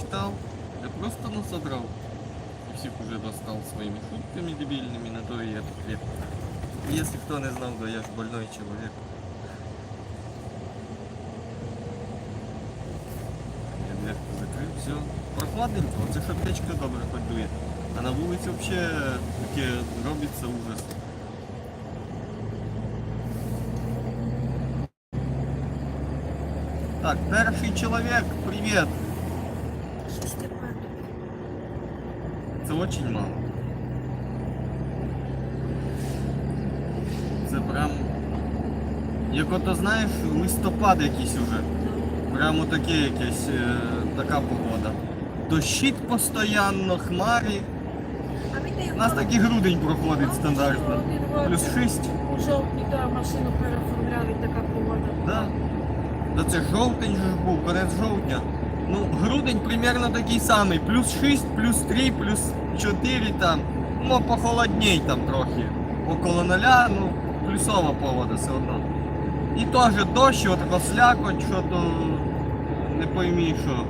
читал, я просто насодрал. И всех уже достал своими шутками дебильными, на то и этот век. Если кто не знал, то я ж больной человек. Я дверку закрив, все. Прохладненько, це ж аптечка добре хоч дує. А на вулиці взагалі таке робиться ужас. Так, перший чоловік, привіт! Це очень мало. Це прям. Як ото знаєш, листопад якийсь уже. Прямо таке якесь, е, така погода. Дощить постоянно, хмарі. У нас такий грудень проходить стандартно. Плюс 6. Жовтні да, машину переоформляли, така погода. Да. Да це жовтень же ж був, конець жовтня. Ну, грудень примерно такий самий. Плюс 6, плюс 3, плюс 4 там. Ну, похолодней там трохи. Около нуля, ну, плюсова погода все одно. І теж дощ, от така слякоть, що то не поймі що.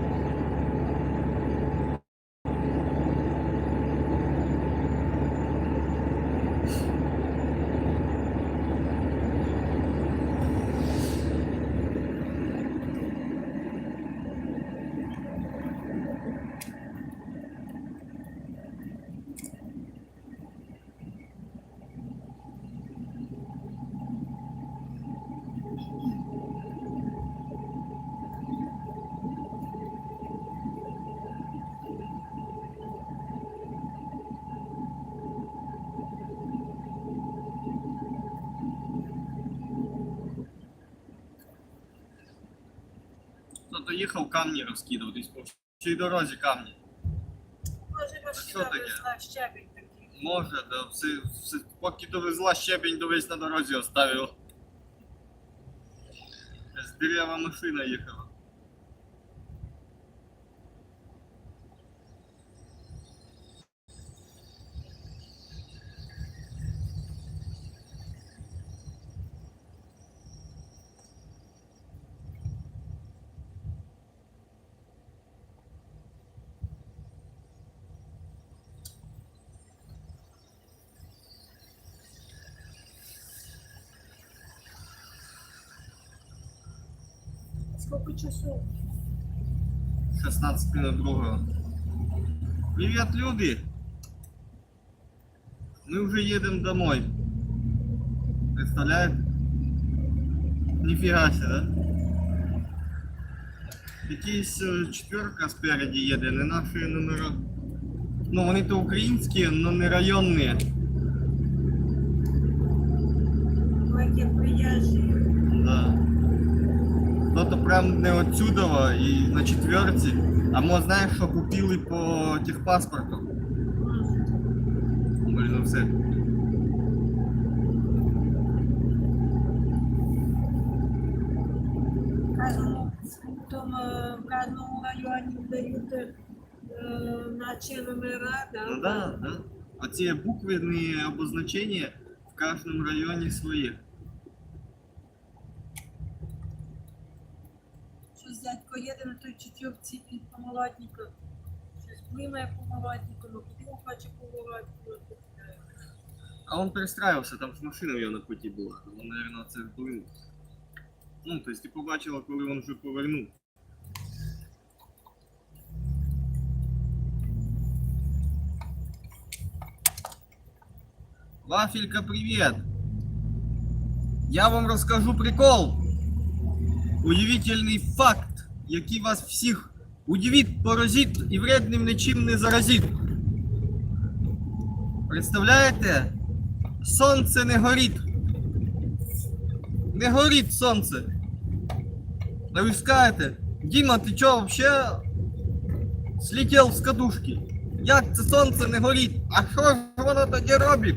Хто-то їхав камні розкидав, десь по всій дорозі камні. Може таке? везла щебень такий. Може, да, все, все, поки довезла щебінь, довесь на дорозі оставив. З дерева машина їхала. Скільки часу? 16 на другого. Привет, люди! Мы уже едем домой. Представляете? Нифига себе, да? Якийсь е, четверка спереді їде, не наші номера. Ну, вони то українські, але не районні. Прям не отсюда і на четверці. А мо знаєш, що купили по техпаспорту? Блін, ну все. В кожному, в кожному районі дають е, наче номера, да? Ну да, да. Оці буквені обозначення в кожному районі свої. дядько їде на той четвірці під помолодником. Щось блимає помолодником, а куди він хоче поворотнику. А он перестраювався, там ж машина в його на путі була. Він, мабуть, це вплинув. Ну, тобто ти побачила, коли він вже повернув. Вафелька, привет! Я вам розкажу прикол. Удивительний факт, Який вас всіх удивить, поразить і вредним нічим не заразить. Представляєте? Сонце не горить. Не горить сонце. А ви скажете, Діма, ти чо вообще слетів з катушки? Як це сонце не горить? А що ж воно тоді робить?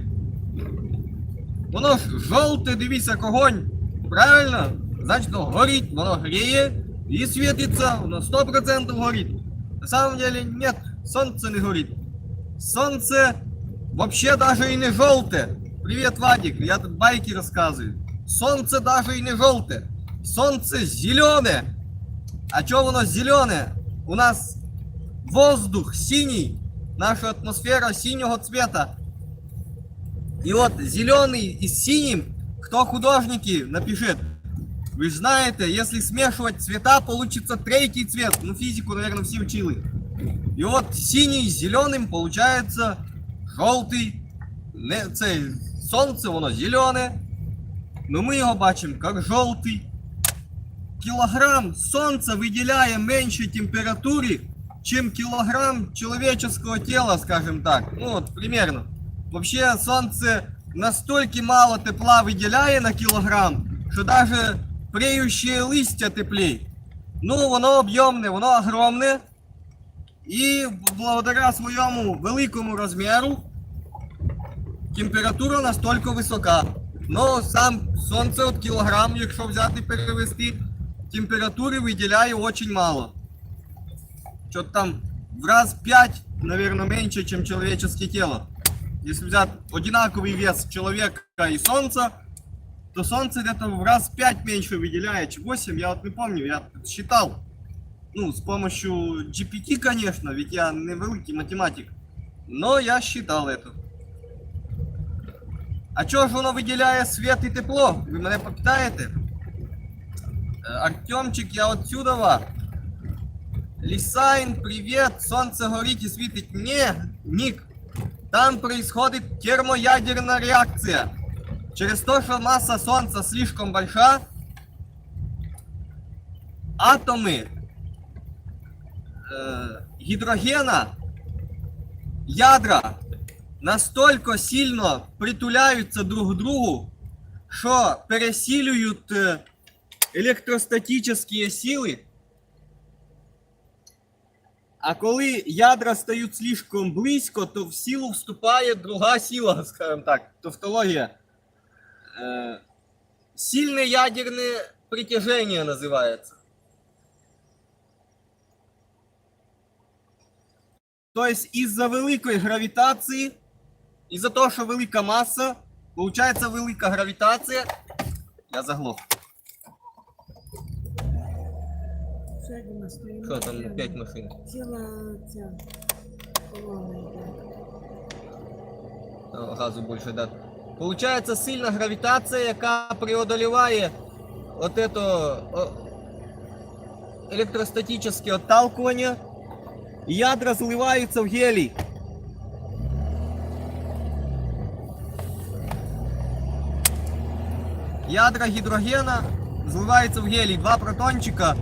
Воно ж жовте, дивись, як огонь. Правильно? Значить, горить, воно гріє і світиться, воно 100% горить. На самом деле нет, сонце не горить. Сонце вообще даже и не желтое. Привет, Вадик, я тут байки рассказываю. Солнце даже и не желтое. Солнце зеленое. А чё воно зеленое? у нас воздух синий, наша атмосфера синего цвета. И вот зеленый и синим, кто художники, напишет. Вы же знаете, если смешивать цвета, получится третий цвет. Ну, физику, наверное, все учили. І от синій з зеленим получається жовтий. Не, це сонце, воно зелене. Ну ми його бачимо як жовтий. Кілограм сонця виділяє менше температури, чим кілограм человеческого тела, скажем так. Ну от примерно. Вообще сонце настільки мало тепла виділяє на кілограм, що даже преющее листя теплее. Ну, воно об'ємне, воно огромне. І благодаря своєму великому розміру температура настільки висока. Ну, сам сонце от кілограм, якщо взяти перевести, температури виділяє дуже мало. Що там в раз 5, наверное, меньше, чем человеческое тело. Если взять одинаковый вес человека и солнца, то солнце где-то в раз 5 меньше выделяет, чем 8, я вот не помню, я считал. Ну, с помощью GPT, конечно, ведь я не великий математик. Но я считал это. А чого ж воно виділяє світ і тепло? Ви мене попитаєте? Е, Артемчик, я отсюда. ва. Лисайн, привет, солнце горит и светит. Не, Ник, там происходит термоядерная реакция. Через то, что масса Солнца слишком большая, атомы э, гидрогена, ядра настолько сильно притуляються друг к другу, що пересилюють е, електростатичні сили. А коли ядра стають слишком близько, то в силу вступає друга сила, скажімо так, тавтологія. Е, сильне ядерне притяжение називається. То есть из-за великої гравітації, из-за того, що велика маса, получається велика гравітація. Я заглох. Що там опять машин? Ціла ця колона газу більше да. Получається сильна гравітація, яка преодоліває от это о, електростатичне отталкування. І ядра зливаються в гелій. Ядра гідрогена зливаються в гелій. Два протончика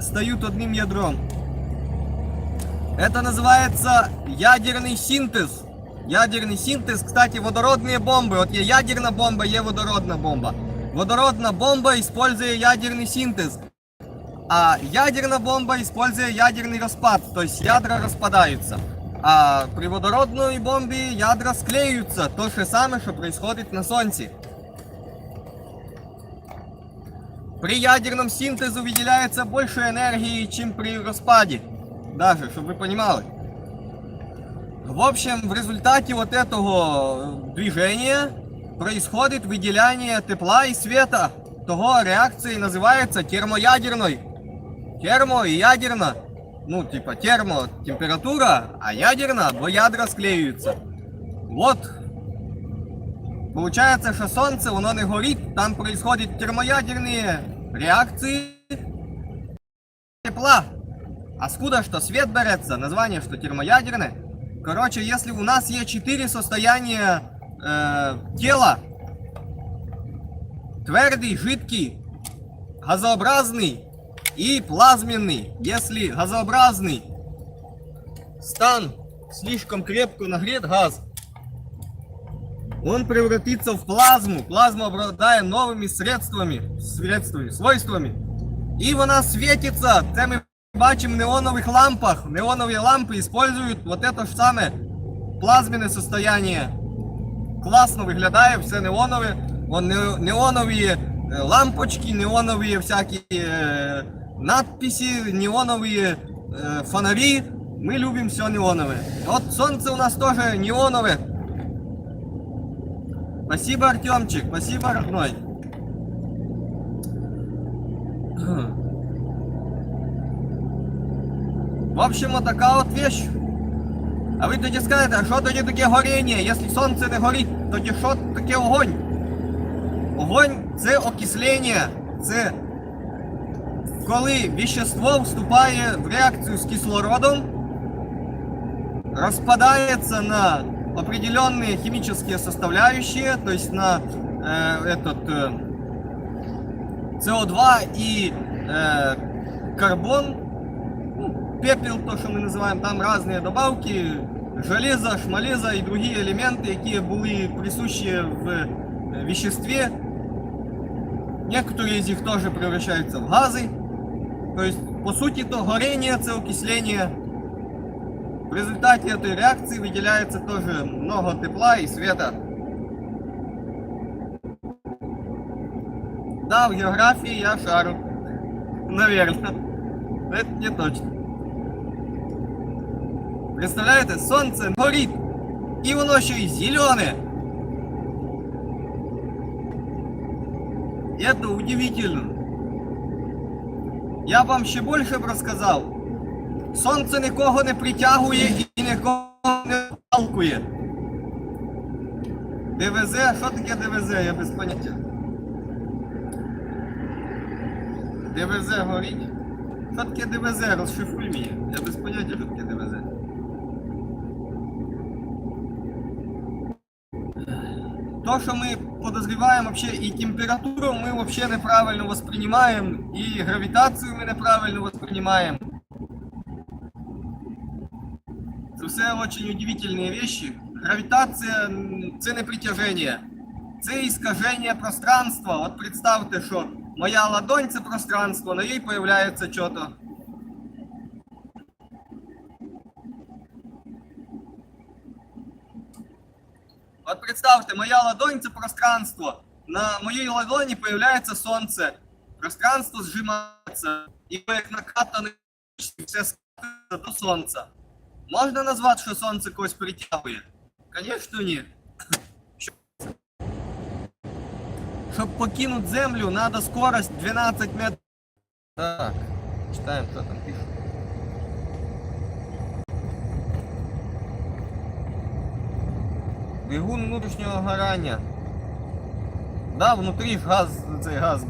стають одним ядром. Это называется ядерный синтез. Ядерный синтез, кстати, водородные бомбы. Вот є ядерна бомба, є водородна бомба. Водородна бомба использує ядерный синтез. А ядерная бомба используя ядерный распад, то есть ядра распадаются. А при водородной бомбе ядра склеются, то же самое, что происходит на Солнце. При ядерном синтезу выделяется больше энергии, чем при распаде. Даже, чтобы вы понимали. В общем, в результате вот этого движения происходит выделяние тепла и света. Того реакции называется термоядерной. Термо и ядерно. Ну, типа термо температура, а ядерно, бо ядра склеюются. Вот. Получается, что Солнце, оно не горит, там происходят термоядерные реакции тепла. А скуда что свет берется, название что термоядерное. Короче, если у нас есть четыре состояния э, тела, твердый, жидкий, газообразный и плазменный. Если газообразный стан слишком крепко нагрет газ, он превратится в плазму. Плазма обладает новыми средствами, средствами, свойствами. І вона світиться. Це ми бачимо в неонових лампах. Неонові лампи использують вот это ж саме плазменне состояние. Класно виглядає, все неонове. Вон не- неонові е, лампочки, неонові всякі е, надписи, неонові е, фонарі. Ми любимо все неонове. От сонце у нас теж неонове. Спасибо, Артемчик, спасибо, родной. общем, от така от вещь. А ви тоді скажете, а що тоді таке горіння? Якщо сонце не горить, тоді що таке огонь? Огонь це окислення, це коли вещество вступає в реакцію з кислородом, распадается на определенные химические составляющие, то есть на э, этот э, СО2 и э, карбон, ну, пепел, то, что мы называем, там разные добавки, железо, шмалеза и другие элементы, які були присущи в веществе. Некоторые из них тоже превращаются в газы. То есть, по сути, то горение, це окисление. В результате этой реакции выделяется тоже много тепла и света. Да, в географии я шару. Наверное. Но Это не точно. Представляете, сонце горить. І воно ще й зелене. Это удивительно. Я вам ще більше б розказав. Сонце нікого не притягує і нікого не палкує. ДВЗ, що таке ДВЗ? Я без поняття. ДВЗ горить. Що таке ДВЗ? Розшифруй мені. Я без поняття, що таке ДВЗ. То, что мы подозреваем вообще и температуру мы вообще неправильно воспринимаем, и гравитацию мы неправильно воспринимаем. Це все очень удивительные вещи. Гравитація м, це не притяження, це іскаження пространства. От представте, що моя ладонь це пространство, на ній появляється що-то. От представте, моя ладонь це пространство. На моїй ладоні появляється сонце. Пространство зжимається. І ви як накатаний все скатується до сонця. Можна назвати, що сонце когось притягує? Звісно, ні. Що- Щоб покинути землю, треба скорость 12 метрів. Так, читаємо, що там пише. Двигун внутрішнього горання. Да, внутрі газ, цей газ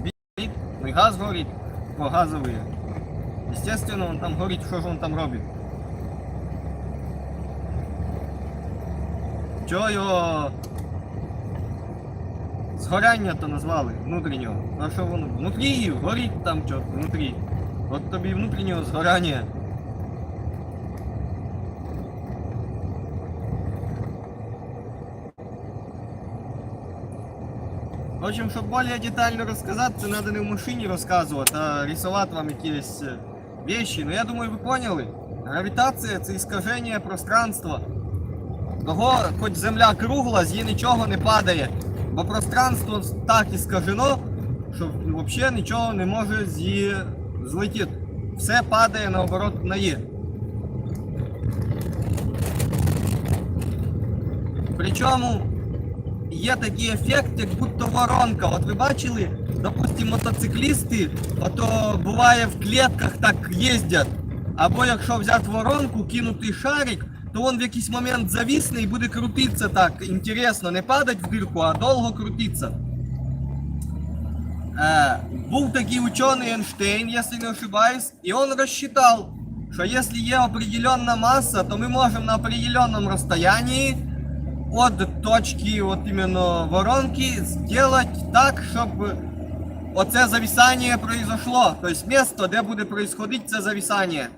і газ горить, газовий. Естественно, він там горить, що ж він там робить. Чого його згоряння то назвали внутрішнього? А що воно? Внутрі горить там що, внутрі. От тобі внутрішнього згоряння. Общем, щоб більш детально розказати, це треба не в машині розказувати, а рисувати вам якісь вещи. Ну я думаю, ви поняли. Гравітація це іскаження пространства. Того, хоч земля кругла, з її нічого не падає. Бо пространство так іскажено, що взагалі нічого не може з її злетіти. Все падає наоборот на її. Причому є такий ефект, як будто воронка. От ви бачили, допустим, мотоциклісти, ото буває в клітках так їздять. Або якщо взяти воронку, кинути шарик, то він в якийсь момент зависне і буде крутитися так інтересно, не падать в дирку, а довго крутитися. Е, був такий учений Эйнштейн, если не ошибаюсь, и он рассчитал, что если є определенная масса, то мы можем на определенном расстоянии от точки вот именно воронки сделать так, чтобы оце зависание произошло. То есть место, де буде происходить це зависание.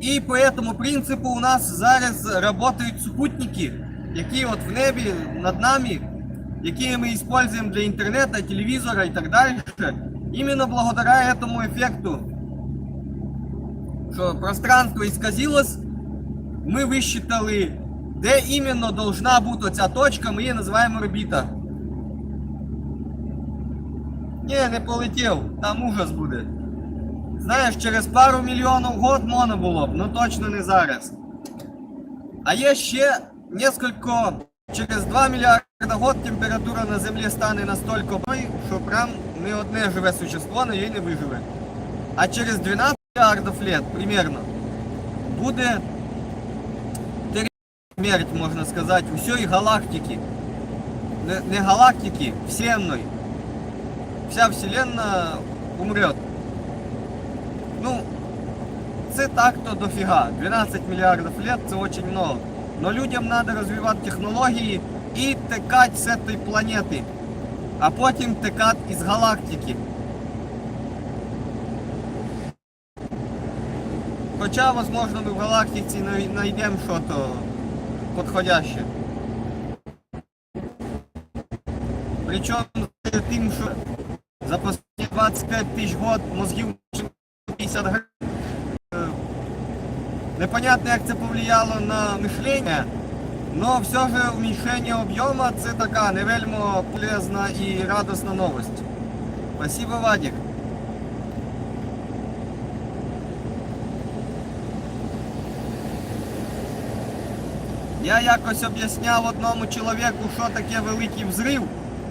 І по этому принципу у нас зараз работають супутники, які от в небі над нами, які ми используем для интернета, телевизора и так дальше. Именно благодаря этому эффекту, що пространство исказилось, ми висчитали, де іменно должна бути оця точка, ми її називаємо орбіта. Ні, не полетів, там ужас буде. Знаєш, через пару мільйонів год можна було б, ну точно не зараз. А є ще несколько, через 2 мільярда год температура на Землі стане настільки високою, що прям не одне живе существо на ній не виживе. А через 12 мільярдів лет примерно буде смерть, можна сказати, усієї галактики. Не, не галактики, Вселенной. Вся Вселенна умрет. Ну, це так-то дофіга. 12 мільярдів лет це очень много. Но людям треба розвивати технології і текати з цієї планети. А потім текати із галактики. Хоча, возможно, ми в галактиці знайдемо щось Підходяще. Причому тим, що за останні 25 тисяч год мозгів 50 гривень. Непонятно, як це повлияло на мишлення, но все же уменьшення об'єму це така не вельми полезна і радісна новость. Спасибо, Вадик. Я якось об'ясняв одному чоловіку, що таке великий взрив,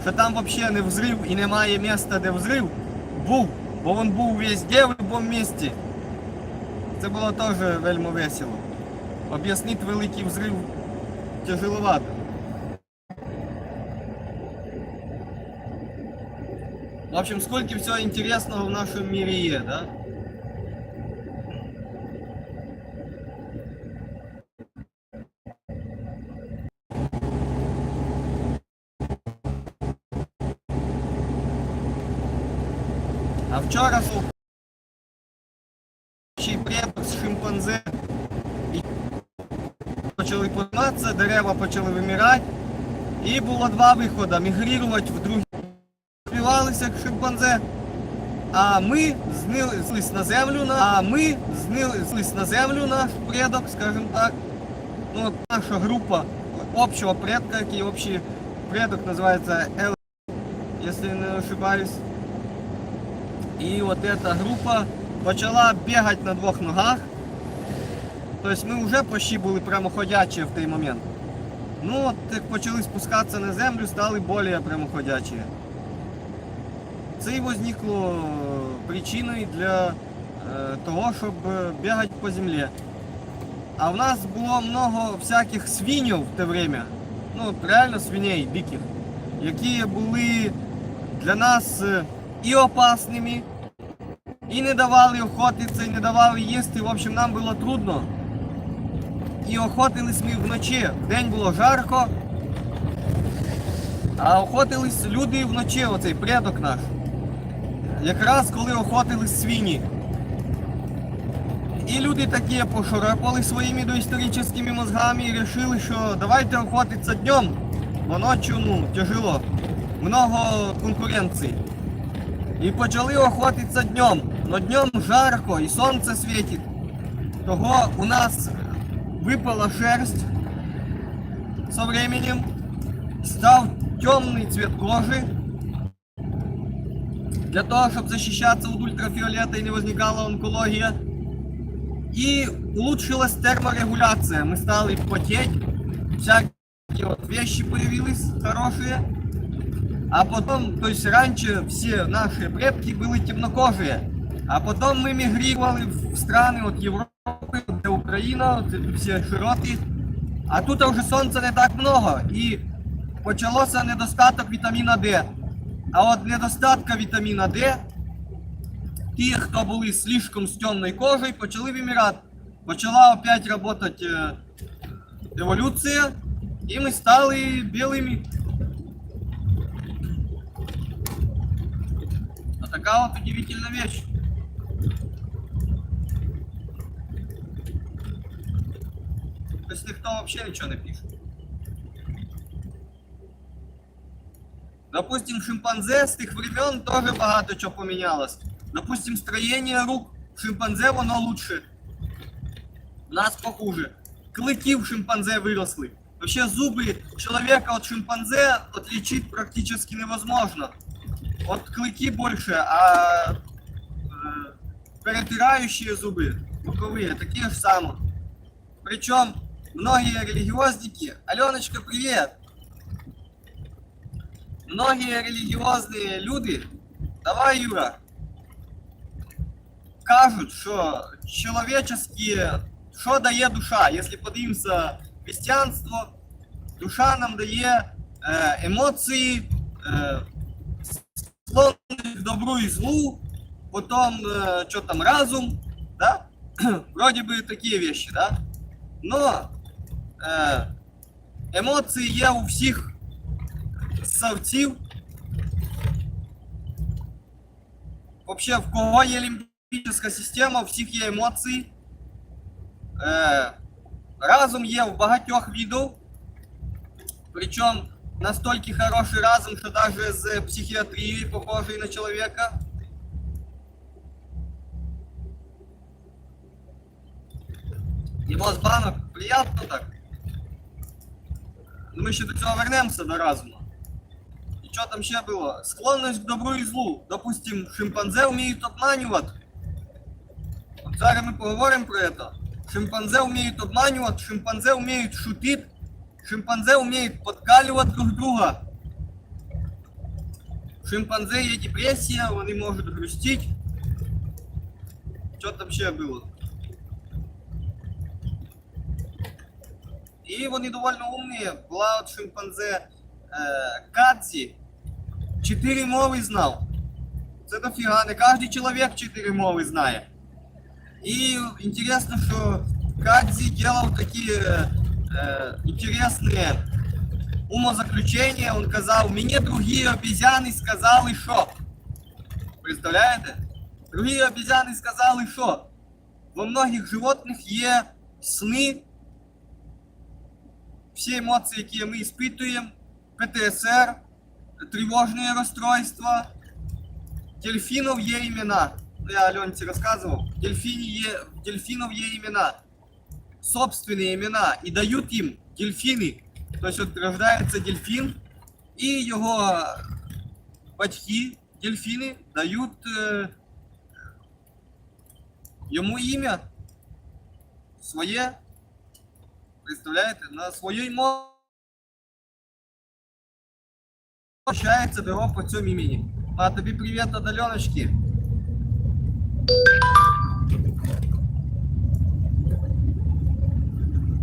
що там взагалі не взрив і немає місця, де взрив був, бо він був везде, в будь-якому місці. Це було теж вельми весело. Об'яснити великий взрив тяжеловато. В общем, сколько всего интересного в нашем мире є, да? А вчора слух ще й предок з шимпанзе і почали подиматися, дерева почали вимирати. І було два виходи мігрувати в другі. Співалися як шимпанзе. А ми знились на землю, на- а ми знились на землю наш предок, скажімо так. Ну, наша група общего предка, який общий предок називається Л, якщо не ошибаюсь. І от эта група почала бігати на двох ногах. Тобто ми вже почти були прямоходячі в той момент. Ну, от як почали спускатися на землю, стали більш прямоходячі. Це і возникло причиною для е, того, щоб е, бігати по землі. А в нас було много всяких свинів в те время, ну реально свиней диких, які були для нас е, і опасними, і не давали охотитися, і не давали їсти. В общем, нам було трудно. І охотились ми вночі. Вдень було жарко, а охотились люди вночі, оцей предок наш. Якраз коли охотились свині. І люди такі пошарапали своїми доісторичними мозгами і вирішили, що давайте охотитися днем, бо ночі ну, тяжело. Много конкуренції. І почали охотитися днем. Но днем жарко і сонце світить. Того у нас випала шерсть со временем, став темний цвет кожи. Для того, щоб захищатися від ультрафіолета і не возникала онкологія. И улучшилась терморегуляция. Мы стали потеть. Всякие вот вещи появились хорошие. А потом, то есть раньше все наши предки были темнокожие. А потом мы мигрировали в страны от Европы, де Україна, от ці всі широти. А тут вже сонця не так много. І почалося недостаток вітаміна Д. А от недостатка вітаміна Д ті, хто були слишком з темною кожею, почали вимирати. Почала опять работать е, еволюція, і ми стали білими. А така от удивительна вещь. Тобто ніхто взагалі нічого не пише. Допустим, шимпанзе з тих времен теж багато чого помінялось. Допустим, строение рук в шимпанзе воно лучше. У нас похуже. Клыки в шимпанзе выросли. Вообще зубы человека от шимпанзе отличить практически невозможно. Вот клыки больше, а э, перетирающие зубы, боковые, такие же самые. Причем многие религиозники... Аленочка, привет! Многие религиозные люди... Давай, Юра, кажуть, що чоловіческие що дає душа? Якщо подивимося християнство, душа нам дає е, емоції, е, склонність к добру і злу, потом, э, что там, разум, да? Вроде бы такие вещи, да? Но э, емоції є у всіх савців. Вообще, в кого є лімбічна система, у всіх є емоції. Е, разум є в багатьох видів. Причем настолько хороший разум, что даже з психиатрией похожий на человека. Його з банок приятно так. Ну, Ми ще до цього вернемося до разуму. І що там ще було? Склонність к добру і злу. Допустим, шимпанзе вміють обманювати. От зараз ми поговоримо про це. Шимпанзе вміють обманювати, шимпанзе вміють шутити, шимпанзе вміють подкалювати друг друга. У шимпанзе є депресія, вони можуть грустити. Що там ще було? І вони доволі умні. Була от шимпанзе е, Кадзі. Чотири мови знав. Це дофіга, не кожен чоловік чотири мови знає. И интересно, что Кадзи делал такие э, интересные умозаключения. Он сказал, мне другие обезьяны сказали, что. Представляете? Другие обезьяны сказали, что. Во многих животных є сни, Всі емоції, які ми испытуємо, ПТСР, тривожні розстройства, Дельфинов є імена. Ну, Я Аленці розказував. Дельфіні є, дельфінов є імена. Собственні імена. І дають їм дельфіни. Тобто от рождається дельфін, і його батьки, дельфіни, дають е, йому ім'я. Своє. Представляєте? На своє ім'я. Обращається до його по цьому імені. А тобі привіт від Альоночки.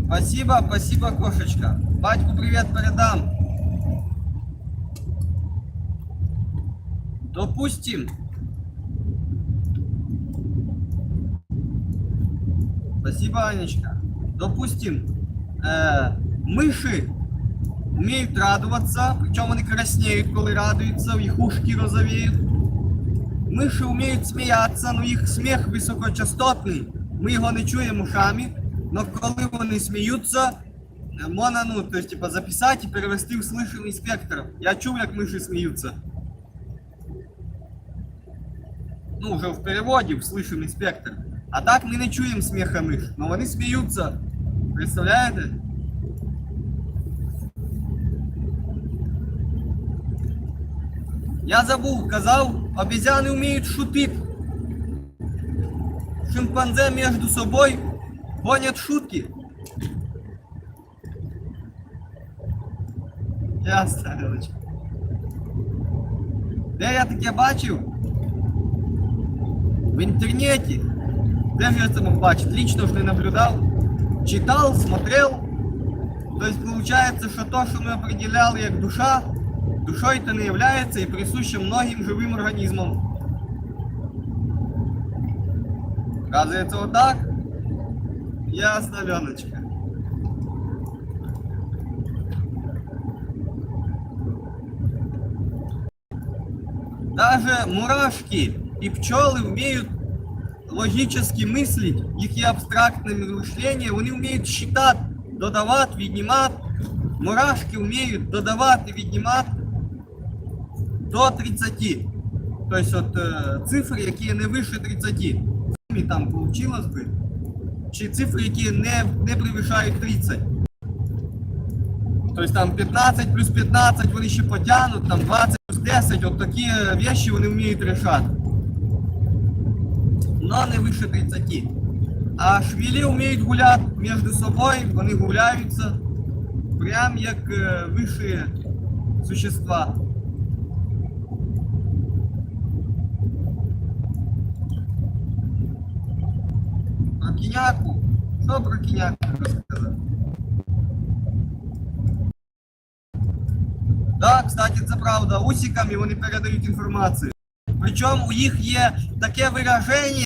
Спасибо, спасибо, кошечка. Батьку привет передам. Допустим. Спасибо, Анечка. Допустим, э, мыши умеют радоваться, причем они краснеют, коли радуются, их ушки розовеют. Миші вміють сміятися, але їх сміх високочастотний. Ми його не чуємо ушами, але коли вони сміються, е, можна ну, то есть, типа, записати і перевести в слышаний спектр. Я чув, як миші сміються. Ну, вже в переводі в слышаний спектр. А так ми не чуємо сміха миш, але вони сміються. Представляєте? Я забув, казав, обезьяни вміють шутити. Шимпанзе між собою гонять шутки. Ясно, Галочка. Де я таке бачив? В інтернеті. Де ж я це мог бачити? Лично ж не наблюдав. Читав, смотрел. То есть получается, что то, что мы определяли как душа, душой это не является и присуще многим живым организмам. Оказывается, вот так? Ясно, Леночка. Даже мурашки и пчелы умеют логически мыслить, їхні абстрактне мишлення, вони вміють считати, додавати, віднімати. Мурашки вміють додавати, віднімати до 30. Тобто от, цифри, які не вище 30. І там получилось би. Чи цифри, які не, не превышають 30. Тобто там 15 плюс 15 вони ще потягнуть, там 20 плюс 10, от такі речі вони вміють рішати. Но не вище 30. А швілі вміють гуляти між собою, вони гуляються прям як е, вищі существа. Про кіняку. Хто про кіняк розказав? Так, кстати, це правда. Усиками вони передають інформацію. Причому у їх є таке вираження,